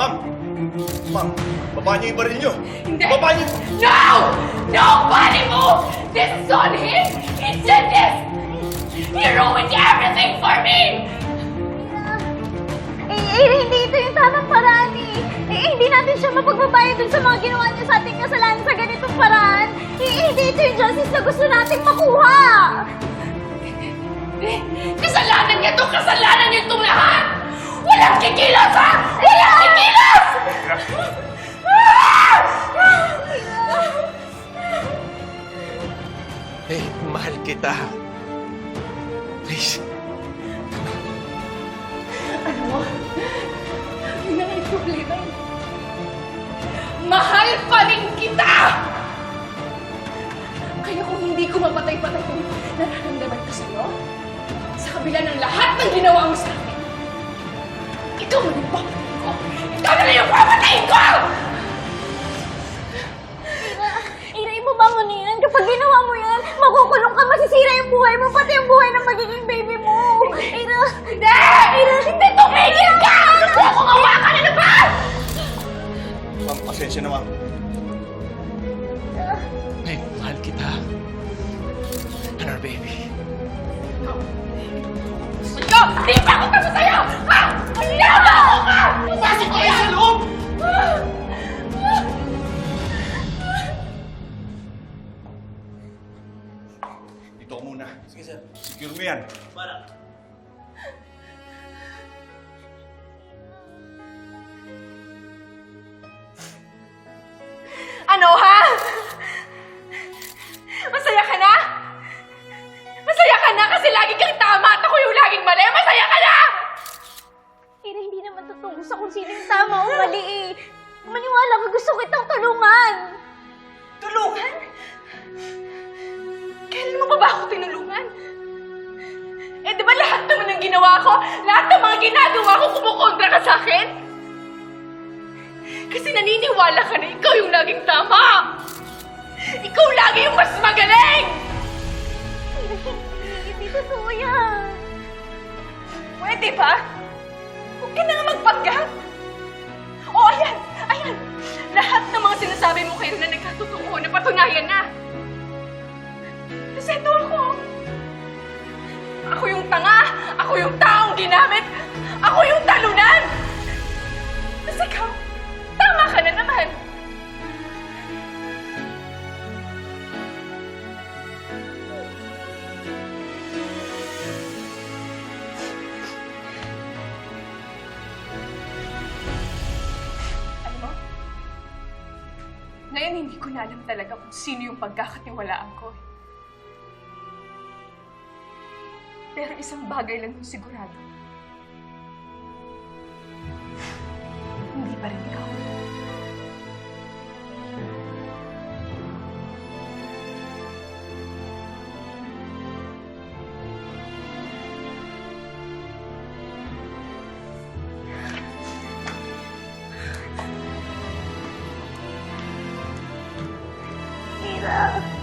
Ma'am! Ma'am, baba niyo yung baril niyo! Hindi! Baba niyo! No! Nobody move! This is on him! He did this! He ruined everything for me! Eh, eh, hindi ito yung tamang paraan eh. Eh, eh, hindi natin siya mapagbabayad dun sa mga ginawa niya sa ating kasalanan sa ganitong paraan. Eh, eh, hindi ito yung justice na gusto nating makuha. Eh, Kasalanan niya to! Kasalanan niya itong lahat! Kita. Please. Ano mo? May problema eh. Mahal pa rin kita! Kaya kung hindi ko mapatay-patay kung nararamdaman ko sa'yo, sa kabila ng lahat ng ginawa mo sa akin, ikaw na yung papatayin ko! Ikaw na yung papatayin ko! Na. Kapag ginawa mo yan, makukulong ka, masisira yung buhay mo, pati yung buhay ng magiging baby mo. Ira, Hindi! Hindi tumigil ka! Huwag akong hawakan! Ano ba? Ma'am, pasensya na ma'am. Eh, mahal kita. And our baby. Secure mo yan. Ano ha? Masaya ka na? Masaya ka na kasi lagi kang tama at ako yung laging mali. Masaya ka na! Ira, hindi naman totoo sa kung sino yung tama o mali eh. Maniwala ka, gusto kitang tulungan. Tulungan? Kailan mo pa ba ako tinulungan? Ba lahat naman ng ginawa ko, lahat ng mga ginagawa ko kumukontra ka sa akin? Kasi naniniwala ka na ikaw yung laging tama! Ikaw lagi yung mas magaling! Hindi, totoo yan. Pwede ba? Huwag ka na nga magpanggap. O, ayan! Ayan! Lahat ng mga sinasabi mo kayo na nagkatotoo, napatunayan na. Kasi ito. Ako Ako yung taong ginamit! Ako yung talunan! Kasi ikaw, tama ka na naman. Alam mo, ngayon hindi ko na alam talaga kung sino yung pagkakatiwalaan ko. Pero isang bagay lang yung sigurado. Hindi pa rin ikaw. Ira.